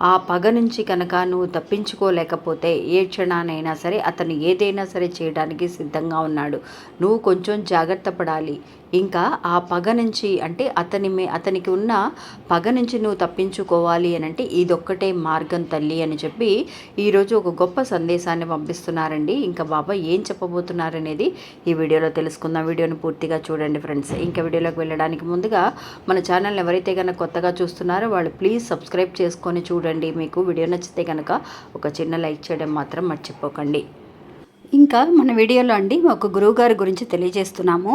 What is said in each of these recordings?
ఆ పగ నుంచి కనుక నువ్వు తప్పించుకోలేకపోతే ఏ క్షణానైనా సరే అతను ఏదైనా సరే చేయడానికి సిద్ధంగా ఉన్నాడు. నువ్వు కొంచెం జాగ్రత్త పడాలి. ఇంకా ఆ పగ నుంచి అంటే అతని మే అతనికి ఉన్న పగ నుంచి నువ్వు తప్పించుకోవాలి అని అంటే ఇదొక్కటే మార్గం తల్లి అని చెప్పి ఈరోజు ఒక గొప్ప సందేశాన్ని పంపిస్తున్నారండి. ఇంకా బాబా ఏం చెప్పబోతున్నారనేది ఈ వీడియోలో తెలుసుకుందాం. వీడియోని పూర్తిగా చూడండి ఫ్రెండ్స్. ఇంకా వీడియోలోకి వెళ్ళడానికి ముందుగా మన ఛానల్ ఎవరైతే కనుక కొత్తగా చూస్తున్నారో వాళ్ళు ప్లీజ్ సబ్స్క్రైబ్ చేసుకొని చూడండి. మీకు వీడియో నచ్చితే కనుక ఒక చిన్న లైక్ చేయడం మాత్రం మర్చిపోకండి. ఇంకా మన వీడియోలో అండి ఒక గురువుగారి గురించి తెలియజేస్తున్నాము.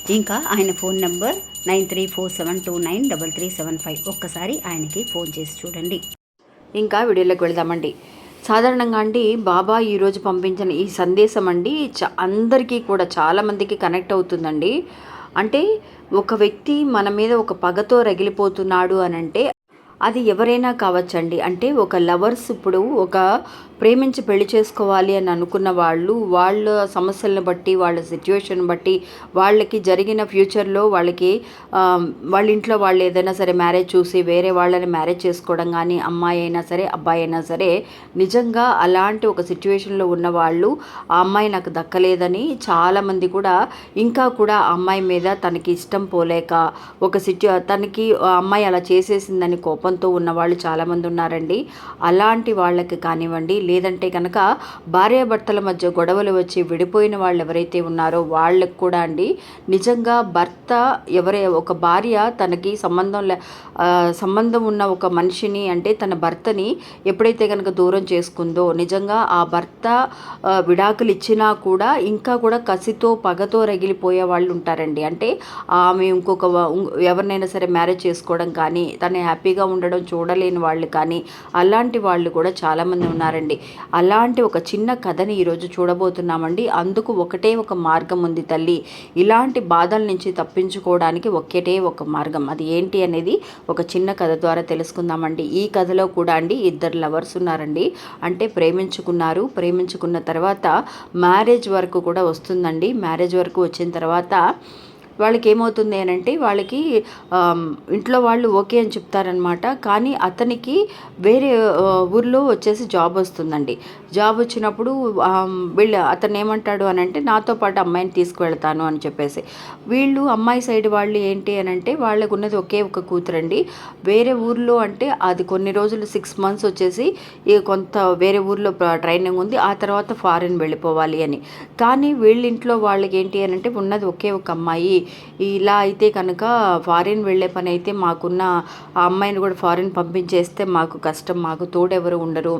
ఇంకా ఆయన phone number nine three four seven two nine double three seven five ఒక్కసారి ఆయనకి ఫోన్ చేసి చూడండి. ఇంకా వీడియోలోకి వెళదామండి. సాధారణంగా అండి బాబా ఈరోజు పంపించిన ఈ సందేశం అండి చ అందరికీ కూడా చాలామందికి కనెక్ట్ అవుతుందండి. అంటే ఒక వ్యక్తి మన మీద ఒక పగతో రగిలిపోతున్నాడు అని అంటే అది ఎవరైనా కావచ్చండి. అంటే ఒక లవర్స్ ఇప్పుడు ఒక ప్రేమించి పెళ్ళి చేసుకోవాలి అని అనుకున్న వాళ్ళు వాళ్ళ సమస్యలను బట్టి వాళ్ళ సిచ్యువేషన్ బట్టి వాళ్ళకి జరిగిన ఫ్యూచర్లో వాళ్ళకి వాళ్ళ ఇంట్లో వాళ్ళు ఏదైనా సరే మ్యారేజ్ చూసి వేరే వాళ్ళని మ్యారేజ్ చేసుకోవడం కానీ అమ్మాయి అయినా సరే అబ్బాయి అయినా సరే నిజంగా అలాంటి ఒక సిచ్యువేషన్లో ఉన్న వాళ్ళు ఆ అమ్మాయి నాకు దక్కలేదని చాలామంది కూడా ఇంకా కూడా ఆ అమ్మాయి మీద తనకి ఇష్టం పోలేక ఒక సిచ్యు తనకి ఆ అమ్మాయి అలా చేసేసిందని కోపం ఉన్న వాళ్ళు చాలామంది ఉన్నారండి. అలాంటి వాళ్ళకి కానివ్వండి లేదంటే కనుక భార్యాభర్తల మధ్య గొడవలు వచ్చి విడిపోయిన వాళ్ళు ఎవరైతే ఉన్నారో వాళ్ళకి కూడా అండి నిజంగా భర్త ఎవరే ఒక భార్య తనకి సంబంధం సంబంధం ఉన్న ఒక మనిషిని అంటే తన భర్తని ఎప్పుడైతే కనుక దూరం చేసుకుందో నిజంగా ఆ భర్త విడాకులు ఇచ్చినా కూడా ఇంకా కూడా కసితో పగతో రగిలిపోయే వాళ్ళు ఉంటారండి. అంటే ఆమె ఇంకొక ఎవరినైనా సరే మ్యారేజ్ చేసుకోవడం కానీ తను హ్యాపీగా ఉండడం చూడలేని వాళ్ళు కానీ అలాంటి వాళ్ళు కూడా చాలామంది ఉన్నారండి. అలాంటి ఒక చిన్న కథని ఈరోజు చూడబోతున్నామండి. అందుకు ఒకటే ఒక మార్గం ఉంది తల్లి. ఇలాంటి బాధల నుంచి తప్పించుకోవడానికి ఒకటే ఒక మార్గం. అది ఏంటి అనేది ఒక చిన్న కథ ద్వారా తెలుసుకుందామండి. ఈ కథలో కూడా అండి ఇద్దరు లవర్స్ ఉన్నారండి. అంటే ప్రేమించుకున్నారు. ప్రేమించుకున్న తర్వాత మ్యారేజ్ వరకు కూడా వస్తుందండి. మ్యారేజ్ వరకు వచ్చిన తర్వాత వాళ్ళకి ఏమవుతుంది అని అంటే వాళ్ళకి ఇంట్లో వాళ్ళు ఓకే అని చెప్తారనమాట. కానీ అతనికి వేరే ఊర్లో వచ్చేసి జాబ్ వస్తుందండి. జాబ్ వచ్చినప్పుడు వీళ్ళు అతను ఏమంటాడు అని అంటే నాతో పాటు అమ్మాయిని తీసుకువెళ్తాను అని చెప్పేసి. వీళ్ళు అమ్మాయి సైడ్ వాళ్ళు ఏంటి అని అంటే వాళ్ళకు ఉన్నది ఒకే ఒక కూతురండి. వేరే ఊర్లో అంటే అది కొన్ని రోజులు సిక్స్ మంత్స్ వచ్చేసి కొంత వేరే ఊర్లో ట్రైనింగ్ ఉంది. ఆ తర్వాత ఫారిన్ వెళ్ళిపోవాలి అని. కానీ వీళ్ళింట్లో వాళ్ళకి ఏంటి అని అంటే ఉన్నది ఒకే ఒక అమ్మాయి. ఇలా అయితే కనుక ఫారిన్ వెళ్ళే పని అయితే మాకున్న ఆ అమ్మాయిని కూడా ఫారిన్ పంపించేస్తే మాకు కష్టం మాకు తోడెవరు ఉండరు.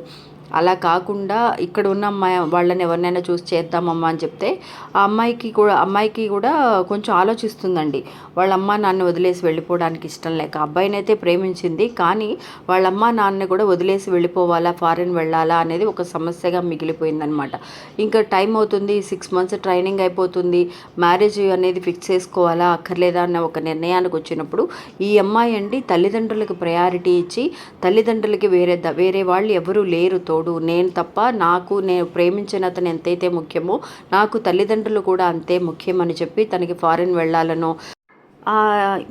అలా కాకుండా ఇక్కడ ఉన్న అమ్మాయి వాళ్ళని ఎవరినైనా చూసి చేద్దామమ్మా అని చెప్తే ఆ అమ్మాయికి కూడా అమ్మాయికి కూడా కొంచెం ఆలోచిస్తుందండి. వాళ్ళ అమ్మ నాన్న వదిలేసి వెళ్ళిపోవడానికి ఇష్టం లేక. అబ్బాయిని అయితే ప్రేమించింది కానీ వాళ్ళ అమ్మ నాన్న కూడా వదిలేసి వెళ్ళిపోవాలా ఫారిన్ వెళ్ళాలా అనేది ఒక సమస్యగా మిగిలిపోయిందనమాట ఇంకా టైం అవుతుంది సిక్స్ మంత్స్ ట్రైనింగ్ అయిపోతుంది మ్యారేజ్ అనేది ఫిక్స్ చేసుకోవాలా అక్కర్లేదా అన్న ఒక నిర్ణయానికి వచ్చినప్పుడు ఈ అమ్మాయి అండి తల్లిదండ్రులకు ప్రయారిటీ ఇచ్చి తల్లిదండ్రులకి వేరే ద- వేరే వాళ్ళు ఎవరూ లేరు తోడు. నేను తప్ప నాకు నేను ప్రేమించిన అతను ఎంతైతే ముఖ్యమో నాకు తల్లిదండ్రులు కూడా అంతే ముఖ్యమని చెప్పి తనకి ఫారిన్ వెళ్ళాలనో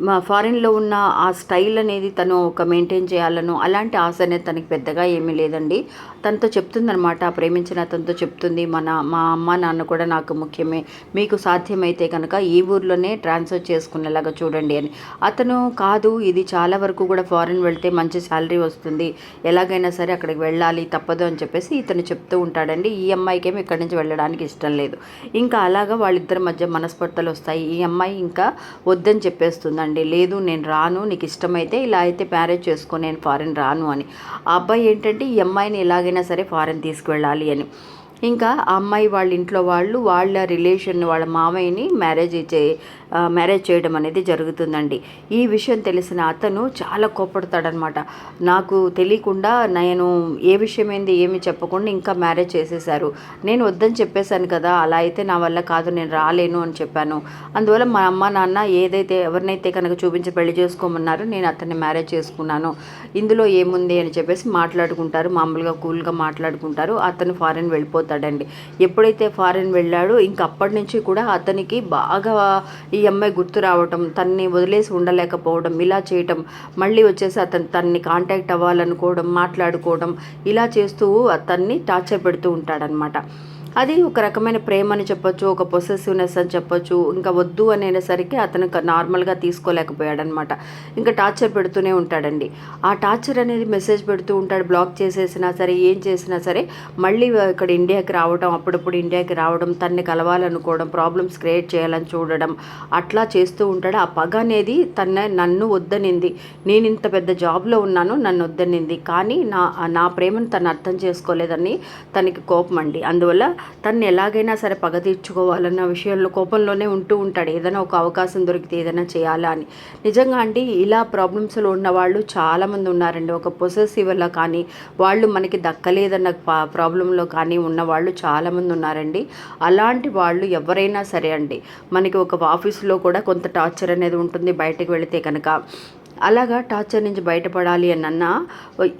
మా ఫారిన్లో ఉన్న ఆ స్టైల్ అనేది తను ఒక మెయింటైన్ చేయాలను అలాంటి ఆశ అనేది తనకి పెద్దగా ఏమీ లేదండి. తనతో చెప్తుందనమాట ప్రేమించిన అతనితో చెప్తుంది. మన మా అమ్మ నాన్న కూడా నాకు ముఖ్యమే. మీకు సాధ్యమైతే కనుక ఈ ఊర్లోనే ట్రాన్స్ఫర్ చేసుకునేలాగా చూడండి అని. అతను కాదు ఇది చాలా వరకు కూడా ఫారెన్ వెళ్తే మంచి శాలరీ వస్తుంది. ఎలాగైనా సరే అక్కడికి వెళ్ళాలి తప్పదు అని చెప్పేసి ఇతను చెప్తూ ఉంటాడండి. ఈ అమ్మాయికేమో ఇక్కడి నుంచి వెళ్ళడానికి ఇష్టం లేదు. ఇంకా అలాగా వాళ్ళిద్దరి మధ్య మనస్పర్ధలు వస్తాయి. ఈ అమ్మాయి ఇంకా వద్దని చెప్పేస్తుందండి. లేదు నేను రాను నీకు ఇష్టమైతే ఇలా అయితే మ్యారేజ్ చేసుకో నేను ఫారెన్ రాను అని. ఆ అబ్బాయి ఏంటంటే ఈ అమ్మాయిని ఎలాగైనా సరే ఫారెన్ తీసుకువెళ్ళాలి అని. ఇంకా అమ్మాయి వాళ్ళ ఇంట్లో వాళ్ళు వాళ్ళ రిలేషన్ వాళ్ళ మామయ్యని మ్యారేజ్ చే మ్యారేజ్ చేయడం అనేది జరుగుతుందండి. ఈ విషయం తెలిసిన అతను చాలా కోపడతాడనమాట నాకు తెలియకుండా నేను ఏ విషయమైంది ఏమి చెప్పకుండా ఇంకా మ్యారేజ్ చేసేశారు. నేను వద్దని చెప్పేశాను కదా అలా అయితే నా వల్ల కాదు నేను రాలేను అని చెప్పాను. అందువల్ల మా అమ్మ నాన్న ఏదైతే ఎవరినైతే కనుక చూపించి పెళ్ళి చేసుకోమన్నారో నేను అతన్ని మ్యారేజ్ చేసుకున్నాను. ఇందులో ఏముంది అని చెప్పేసి మాట్లాడుకుంటారు మామూలుగా కూల్గా మాట్లాడుకుంటారు. అతను ఫారెన్ వెళ్ళిపోతాడండి ఎప్పుడైతే ఫారెన్ వెళ్ళాడో ఇంక అప్పటి నుంచి కూడా అతనికి బాగా ఈ అమ్మాయి గుర్తు రావటం తన్ని వదిలేసి ఉండలేకపోవడం ఇలా చేయటం మళ్ళీ వచ్చేసి అతను తన్ని కాంటాక్ట్ అవ్వాలనుకోవడం మాట్లాడుకోవడం ఇలా చేస్తూ అతన్ని టార్చర్ పెడుతూ ఉంటాడనమాట అది ఒక రకమైన ప్రేమ అని చెప్పొచ్చు ఒక పొసెసివ్నెస్ అని చెప్పొచ్చు. ఇంకా వద్దు అనేసరికి అతను నార్మల్గా తీసుకోలేకపోయాడనమాట ఇంకా టార్చర్ పెడుతూనే ఉంటాడండి. ఆ టార్చర్ అనేది మెసేజ్ పెడుతూ ఉంటాడు బ్లాక్ చేసేసినా సరే ఏం చేసినా సరే మళ్ళీ ఇక్కడ ఇండియాకి రావడం అప్పుడప్పుడు ఇండియాకి రావడం తన్ని కలవాలనుకోవడం ప్రాబ్లమ్స్ క్రియేట్ చేయాలని చూడడం అట్లా చేస్తూ ఉంటాడు. ఆ పగ అనేది తన నన్ను వద్దనింది. నేను ఇంత పెద్ద జాబ్లో ఉన్నాను నన్ను వద్దనింది. కానీ నా నా ప్రేమను తను అర్థం చేసుకోలేదని తనకి కోపం అండి. అందువల్ల తను ఎలాగైనా సరే పగ తీర్చుకోవాలన్న విషయంలో కోపంలోనే ఉంటూ ఉంటాడు. ఏదైనా ఒక అవకాశం దొరికితే ఏదైనా చేయాలా అని. నిజంగా అండి ఇలా ప్రాబ్లమ్స్లో ఉన్న వాళ్ళు చాలామంది ఉన్నారండి. ఒక పొసెసివ్లో కానీ వాళ్ళు మనకి దక్కలేదన్న పా- ప్రాబ్లంలో కానీ ఉన్న వాళ్ళు చాలామంది ఉన్నారండి. అలాంటి వాళ్ళు ఎవరైనా సరే అండి మనకి ఒక ఆఫీస్లో కూడా కొంత టార్చర్ అనేది ఉంటుంది. బయటకు వెళితే కనుక అలాగా టార్చర్ నుంచి బయటపడాలి అన్న అన్నా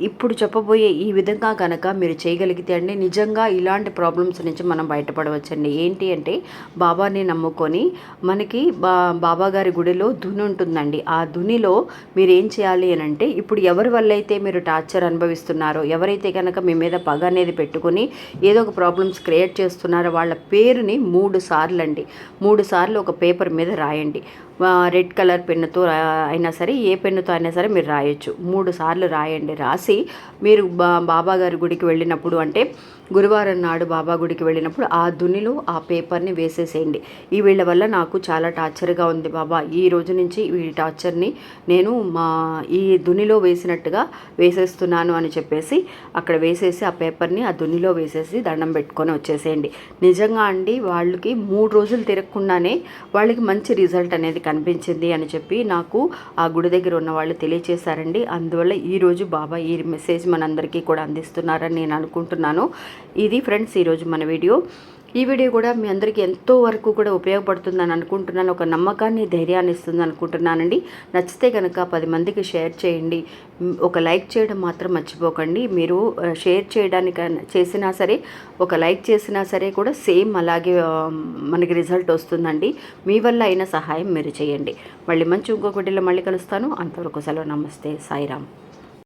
ఇప్పుడు చెప్పబోయే ఈ విధంగా కనుక మీరు చేయగలిగితే అండి నిజంగా ఇలాంటి ప్రాబ్లమ్స్ నుంచి మనం బయటపడవచ్చండి. ఏంటి అంటే బాబాని నమ్ముకొని మనకి బా బాబా గారి గుడిలో ధుని ఉంటుందండి. ఆ ధునిలో మీరు ఏం చేయాలి అని అంటే ఇప్పుడు ఎవరి వల్ల అయితే మీరు టార్చర్ అనుభవిస్తున్నారో ఎవరైతే కనుక మీ మీద పగ అనేది పెట్టుకొని ఏదో ఒక ప్రాబ్లమ్స్ క్రియేట్ చేస్తున్నారో వాళ్ళ పేరుని మూడు సార్లు అండి. మూడు సార్లు ఒక పేపర్ మీద రాయండి. రెడ్ కలర్ పెన్నుతో అయినా సరే ఏ పెన్నుతో అయినా సరే మీరు రాయొచ్చు. మూడు సార్లు రాయండి. రాసి మీరు బా బాబా గారి గుడికి వెళ్ళినప్పుడు అంటే గురువారం నాడు బాబా గుడికి వెళ్ళినప్పుడు ఆ దునిలో ఆ పేపర్ని వేసేసేయండి. ఈ వీళ్ళ వల్ల నాకు చాలా టార్చర్గా ఉంది బాబా. ఈ రోజు నుంచి ఈ టార్చర్ని నేను మా ఈ దునిలో వేసినట్టుగా వేసేస్తున్నాను అని చెప్పేసి అక్కడ వేసేసి ఆ పేపర్ని ఆ దునిలో వేసేసి దండం పెట్టుకొని వచ్చేసేయండి. నిజంగా అండి వాళ్ళకి మూడు రోజులు తిరగకుండానే వాళ్ళకి మంచి రిజల్ట్ అనేది కనిపించింది అని చెప్పి నాకు ఆ గుడి దగ్గర ఉన్న వాళ్ళు తెలియచేశారండి. అందువల్ల ఈరోజు బాబా ఈ మెసేజ్ మనందరికీ కూడా అందిస్తున్నారని నేను అనుకుంటున్నాను. ఇది ఫ్రెండ్స్ ఈరోజు మన వీడియో. ఈ వీడియో కూడా మీ అందరికీ ఎంతో వరకు కూడా ఉపయోగపడుతుందని అనుకుంటున్నాను ఒక నమ్మకాన్ని ధైర్యాన్ని ఇస్తుంది అనుకుంటున్నానండి. నచ్చితే కనుక పది మందికి షేర్ చేయండి. ఒక లైక్ చేయడం మాత్రం మర్చిపోకండి. మీరు షేర్ చేయడానికి చేసినా సరే ఒక లైక్ చేసినా సరే కూడా సేమ్ అలాగే మనకి రిజల్ట్ వస్తుందండి. మీ వల్ల అయిన సహాయం మీరు చేయండి. మళ్ళీ మంచి ఇంకొక వీడియోలో మళ్ళీ కలుస్తాను. అంతవరకు సెలవు. నమస్తే. సాయిరామ్.